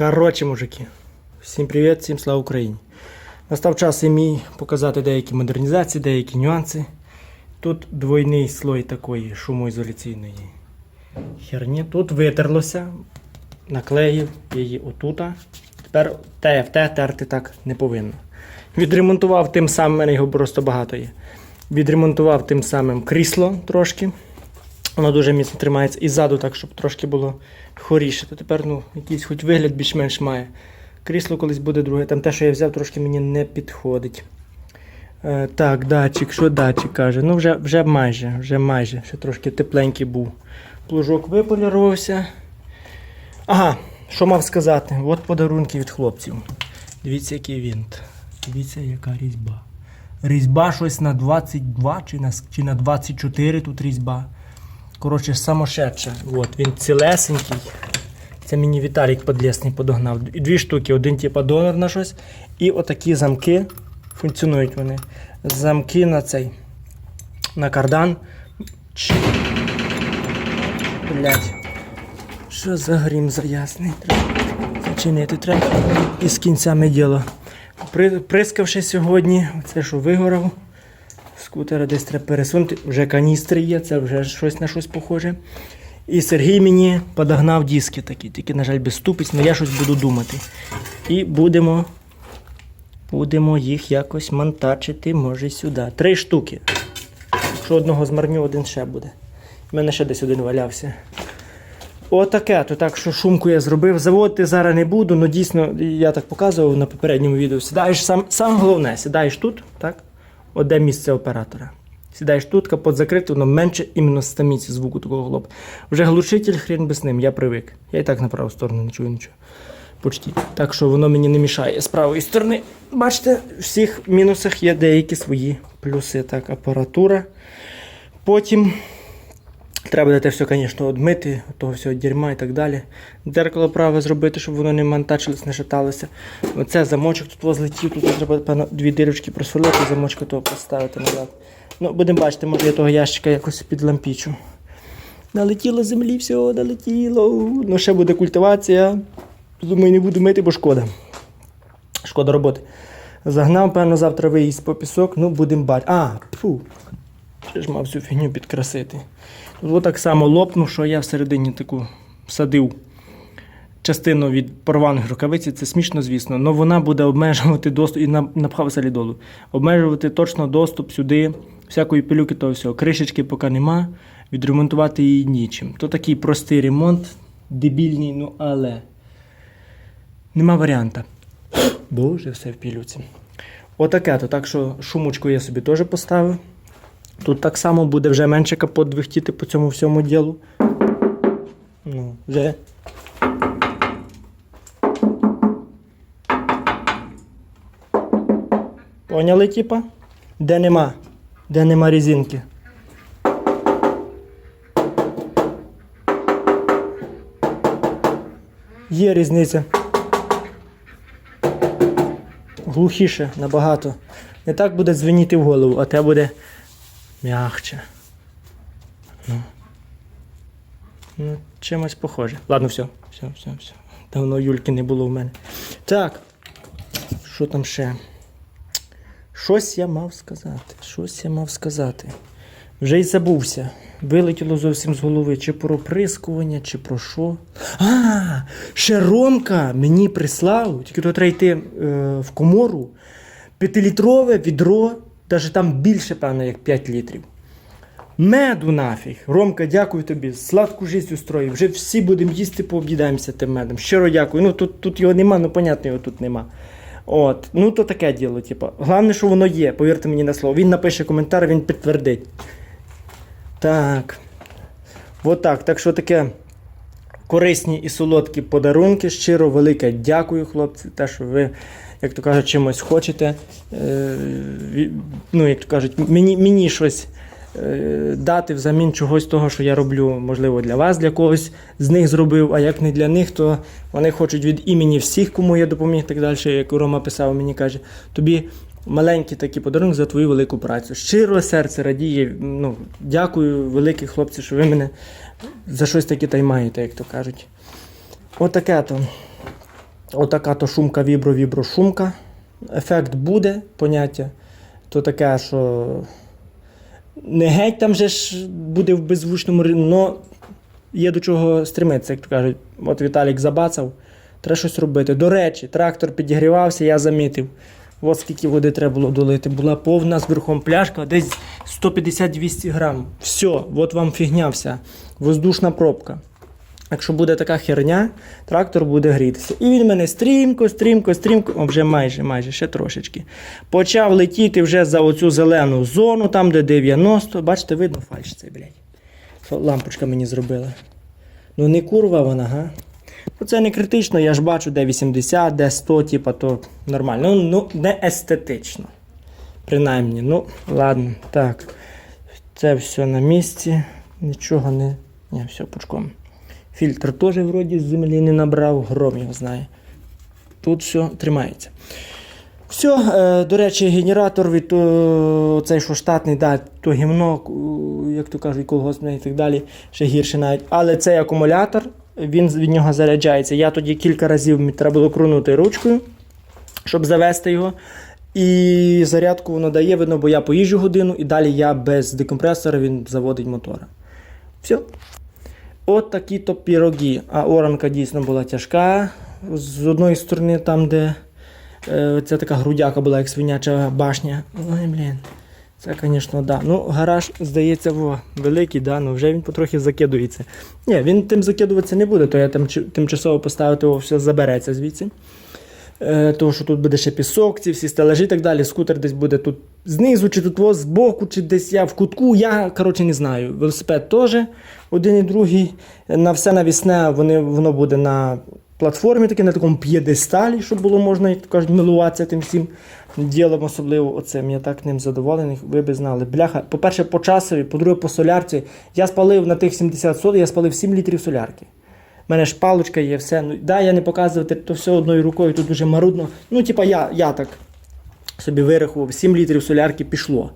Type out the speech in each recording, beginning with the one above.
Коротше, мужики, всім привіт, всім слава Україні. Настав час і мій показати деякі модернізації, деякі нюанси. Тут двойний слой такої шумоізоляційної херні. Тут витерлося, наклеїв її отута. Тепер ТФТ терти так не повинно. Відремонтував тим самим, мене його просто багато є. Відремонтував тим самим крісло трошки. Воно дуже міцно тримається і ззаду, так, щоб трошки було хоріше. То тепер ну, якийсь хоч вигляд більш-менш має. Крісло колись буде друге. Там те, що я взяв, трошки мені не підходить. Е, так, датчик, що датчик каже? Ну, вже, вже майже, вже майже, ще трошки тепленький був. Плужок виполірувався. Ага, що мав сказати? От подарунки від хлопців. Дивіться, який вінт. Дивіться, яка різьба. Різьба щось на 22 чи на, чи на 24 тут різьба. Коротше, самошедша. От, він цілесенький. Це мені Віталік Подлесний подогнав. Дві штуки, один типа донор на щось. І отакі замки. Функціонують вони. Замки на цей. На кардан. Блять. Що за грім за ясний? Зачинити треба. І з кінцями діло. Прискавши сьогодні, це що вигорав. Скутера десь треба пересунути. Вже каністри є, це вже щось на щось похоже. І Сергій мені подогнав диски такі, тільки, на жаль, без ступиць, але я щось буду думати. І будемо, будемо їх якось монтачити, може сюди. Три штуки. Якщо одного змарню, один ще буде. У мене ще десь один валявся. Отаке, то так що шумку я зробив. Заводити зараз не буду, але дійсно, я так показував на попередньому відео. Сідаєш сам, саме головне, сідаєш тут, так? Оде місце оператора. Сідаєш тут, капот закритий, воно менше іменно стаміці звуку такого глоб. Вже глушитель, хрін би з ним, я привик. Я і так на праву сторону не чую нічого. Почті. Так що воно мені не мішає з правої сторони. Бачите, в всіх мінусах є деякі свої плюси. Так, апаратура. Потім Треба те все, звісно, одмити, того всього дерьма і так далі. Дзеркало праве зробити, щоб воно не мантачилось, не шаталося. Оце замочок тут возлетів, тут треба, певно, дві дирочки просверлити, замочка того поставити назад. Ну, будемо бачити, може я того ящика якось підлампічу. Налетіло землі, все, налетіло. Ну, ще буде культивація. Думаю, не буду мити, бо шкода. Шкода роботи. Загнав, певно, завтра виїзд по пісок, ну будемо бачити. А, фу. Ще ж мав всю фігню підкрасити. Тут так само лопнув, що я всередині таку садив частину від порваних рукавиці. Це смішно, звісно, але вона буде обмежувати доступ і напхав солідолу. Обмежувати точно доступ сюди, всякої пилюки того всього. Кришечки поки нема, відремонтувати її нічим. То такий простий ремонт, дебільний, ну але нема варіанта. Боже, все в пілюці. Отаке то. Так що шумочку я собі теж поставив. Тут так само буде вже менше капот двихтіти по цьому всьому ділу. Ну, вже. Поняли, типа? Де нема? Де нема резинки? Є різниця. Глухіше набагато. Не так буде дзвеніти в голову, а те буде м'ягче. Ну. Ну, чимось похоже. Ладно, все, все, все, все. Давно Юльки не було в мене. Так. Що там ще? Щось я мав сказати. Щось я мав сказати. Вже й забувся. Вилетіло зовсім з голови, чи про прискування, чи про що. А, ще Ромка мені прислав, тільки то треба йти е, в комору. П'ятилітрове відро, навіть там більше, певно, як 5 літрів. Меду нафіг. Ромка, дякую тобі. Сладку життя устроїв. Вже всі будемо їсти, пооб'їдаємося тим медом. Щиро дякую. Ну тут, тут його нема, ну понятно, його тут нема. От, ну то таке діло, типу. Головне, що воно є, повірте мені на слово. Він напише коментар, він підтвердить. Так. От так. Так що таке корисні і солодкі подарунки. Щиро велике дякую, хлопці, те, що ви, як то кажуть, чимось хочете. Е, ну, як то кажуть, мені, мені щось е, дати взамін чогось того, що я роблю, можливо, для вас, для когось з них зробив, а як не для них, то вони хочуть від імені всіх, кому я допоміг, так далі, як Рома писав, мені каже, тобі. Маленький такий подарунок за твою велику працю. Щиро серце радіє. Ну, дякую, великі хлопці, що ви мене за щось таке таймаєте, як то кажуть. Отаке то. Отака то шумка, вібро, вібро, шумка. Ефект буде, поняття. То таке, що не геть там же ж буде в беззвучному але є до чого стремитися, як то кажуть. От Віталік забацав, треба щось робити. До речі, трактор підігрівався, я замітив. От скільки води треба було долити. Була повна з верхом пляшка, десь 150-200 грам. Все, от вам фігня вся. Воздушна пробка. Якщо буде така херня, трактор буде грітися. І він мене стрімко, стрімко, стрімко, о, вже майже, майже, ще трошечки. Почав летіти вже за оцю зелену зону, там де 90. Бачите, видно фальш цей, блядь. Лампочка мені зробила. Ну не курва вона, га? Ну це не критично, я ж бачу, де 80, де 100, типа, то нормально. Ну, ну не естетично. Принаймні, ну, ладно, так. Це все на місці. Нічого не. Ні, все пучком. Фільтр теж вроді з землі не набрав, гром його знає. Тут все тримається. Все, е, до речі, генератор від о, цей, що штатний, да, то гімно, як то кажуть, колгоспний і так далі, ще гірше навіть. Але цей акумулятор, він від нього заряджається. Я тоді кілька разів треба було крунути ручкою, щоб завести його. І зарядку воно дає, видно, бо я поїжджу годину, і далі я без декомпресора він заводить мотора. Все. От такі то піроги. А оранка дійсно була тяжка. З одної сторони, там, де е, ця така грудяка була, як свиняча башня. Ой, блін. Це, звісно, да. Ну, гараж, здається, во, великий, да, ну вже він потрохи закидується. Ні, він тим закидуватися не буде, то я там тимчасово поставити його все забереться звідси. Е, тому що тут буде ще пісок, ці всі стелажі і так далі. Скутер десь буде тут знизу, чи тут во, збоку, чи десь я в кутку. Я, коротше, не знаю. Велосипед теж один і другий. На все навісне вони, воно буде на платформі, таке, на такому п'єдесталі, щоб було можна, кажуть, милуватися тим всім ділом, особливо оцим. Я так ним задоволений, ви би знали. Бляха, по-перше, по часові, по-друге, по солярці. Я спалив на тих 70 сот, я спалив 7 літрів солярки. У мене ж паличка є, все. Ну, да, я не показувати, то все одною рукою, тут дуже марудно. Ну, типа, я, я так собі вирахував, 7 літрів солярки пішло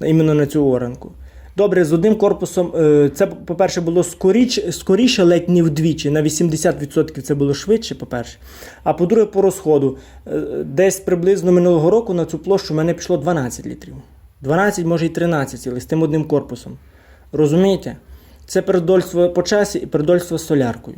іменно на цю оранку. Добре, з одним корпусом, е, це, по-перше, було скоріч, скоріше, ледь не вдвічі. На 80% це було швидше, по-перше. А по-друге, по розходу. Е, Десь приблизно минулого року на цю площу в мене пішло 12 літрів. 12, може і 13, цілих, з тим одним корпусом. Розумієте? Це передольство по часі і передольство з соляркою.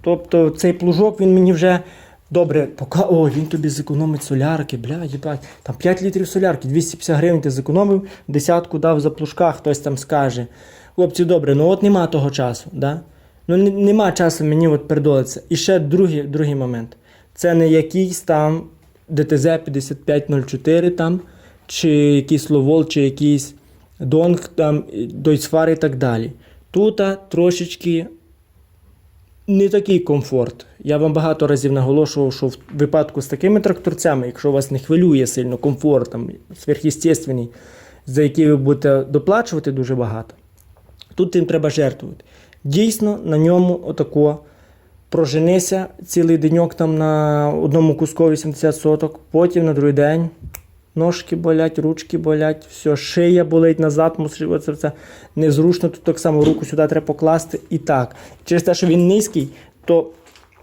Тобто цей плужок він мені вже добре пока. О, він тобі зекономить солярки, бля, їбать. Там 5 літрів солярки, 250 гривень ти зекономив, десятку дав за плужка, хтось там скаже. Хлопці, добре, ну от нема того часу. Да? Ну нема часу мені от передолитися. І ще другий, другий момент. Це не якийсь там ДТЗ 5504 там, чи якийсь Ловол, чи якийсь Донг, там, Дойсфар і так далі. Тут трошечки не такий комфорт. Я вам багато разів наголошував, що в випадку з такими тракторцями, якщо вас не хвилює сильно комфорт, там, сверхъестественний, за який ви будете доплачувати дуже багато, тут їм треба жертвувати. Дійсно, на ньому отако проженися цілий деньок там на одному куску 80 соток, потім на другий день ножки болять, ручки болять, все, шия болить назад, мусиш оце все незручно. Тут так само руку сюди треба покласти і так. Через те, що він низький, то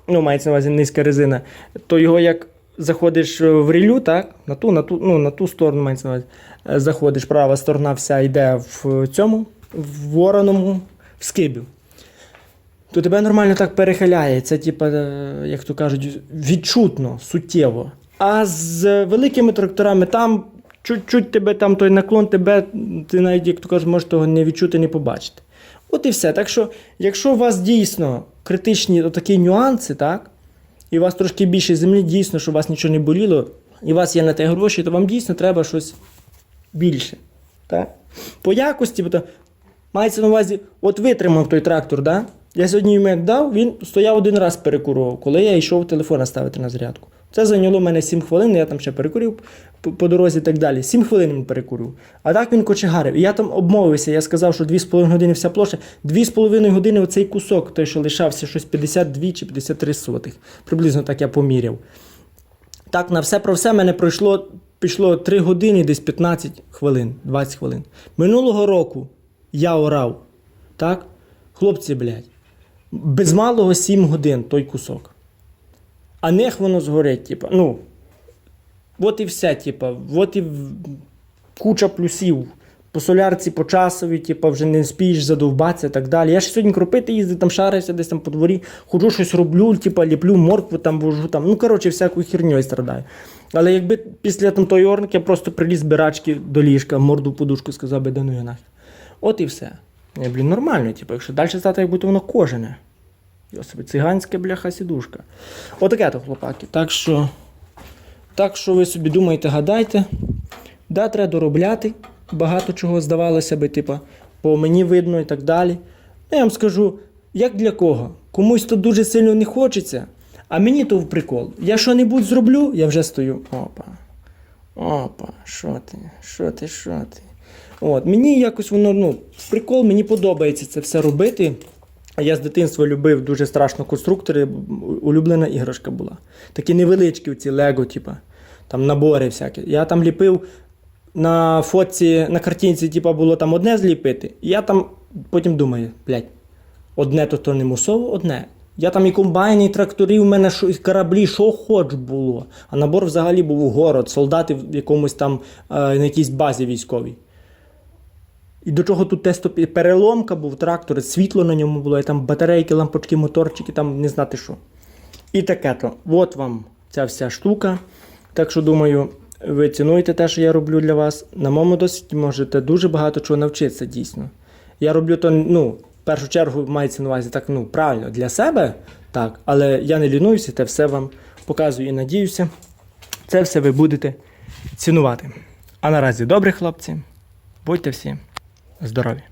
ну, мається на увазі низька резина, то його як заходиш в рілю, так, на ту, на ту, ну, на ту сторону мається на увазі, е, заходиш, права сторона вся йде в цьому, в вороному, в скибі. То тебе нормально так перехиляє. Це, типа, е, як то кажуть, відчутно, суттєво. А з великими тракторами там чуть-чуть тебе там той наклон, тебе, ти навіть, як то кажуть, можеш того не відчути, не побачити. От і все. Так що, якщо у вас дійсно критичні такі нюанси, так, і у вас трошки більше землі, дійсно, щоб у вас нічого не боліло, і у вас є на те гроші, то вам дійсно треба щось більше. Так? По якості, бо то мається на увазі, от витримав той трактор, да? я сьогодні йому як дав, він стояв один раз перекурував, коли я йшов телефон ставити на зарядку. Це зайняло мене 7 хвилин, я там ще перекурив по, дорозі і так далі. 7 хвилин він перекурив. А так він кочегарив. І я там обмовився, я сказав, що 2,5 години вся площа, 2,5 години оцей кусок, той, що лишався, щось 52 чи 53 сотих. Приблизно так я поміряв. Так, на все про все мене пройшло, пішло 3 години, десь 15 хвилин, 20 хвилин. Минулого року я орав, так? Хлопці, блядь, без малого 7 годин той кусок. А нех воно згорить, типа, ну. От і все, типа, от і куча плюсів. По солярці, по часові, вже не спієш задовбатися і так далі. Я ж сьогодні кропити їздив, там шарився десь там по дворі, ходжу щось роблю, типа, ліплю моркву, там вожу, там, ну коротше, всякою херньою страдаю. Але якби після там тої орники я просто приліз бірачки до ліжка, морду подушку сказав би, да ну я нахер. От і все. Я, блін, нормально, типу, якщо далі стати, як будто воно кожене. Йосипе, циганська бляха сідушка. Отаке то, хлопаки. Так що, так що ви собі думаєте, гадайте. Да, треба доробляти. Багато чого здавалося би, типу, по мені видно і так далі. Ну, я вам скажу, як для кого? Комусь то дуже сильно не хочеться, а мені то в прикол. Я що-небудь зроблю, я вже стою. Опа. Опа, що ти? Що ти, що ти? От, мені якось воно, ну, прикол, мені подобається це все робити. Я з дитинства любив дуже страшно конструктори, улюблена іграшка була. Такі невеличкі ці Лего, типа, там набори всякі. Я там ліпив на фотці, на картинці, типа, було там одне зліпити. І я там потім думаю, блядь, одне то то не мусово, одне. Я там і комбайни, і трактори, у мене і кораблі, що хоч було. А набор взагалі був город, солдати в якомусь там е, на якійсь базі військовій. І до чого тут тесто переломка був трактор, світло на ньому було, і там батарейки, лампочки, моторчики, там не знати що. І таке то. От вам ця вся штука. Так що думаю, ви цінуєте те, що я роблю для вас. На моєму досвіді можете дуже багато чого навчитися дійсно. Я роблю то, ну, в першу чергу мається на увазі так, ну, правильно, для себе, так, але я не лінуюся, те все вам показую і надіюся. Це все ви будете цінувати. А наразі добрі хлопці, будьте всі здорові!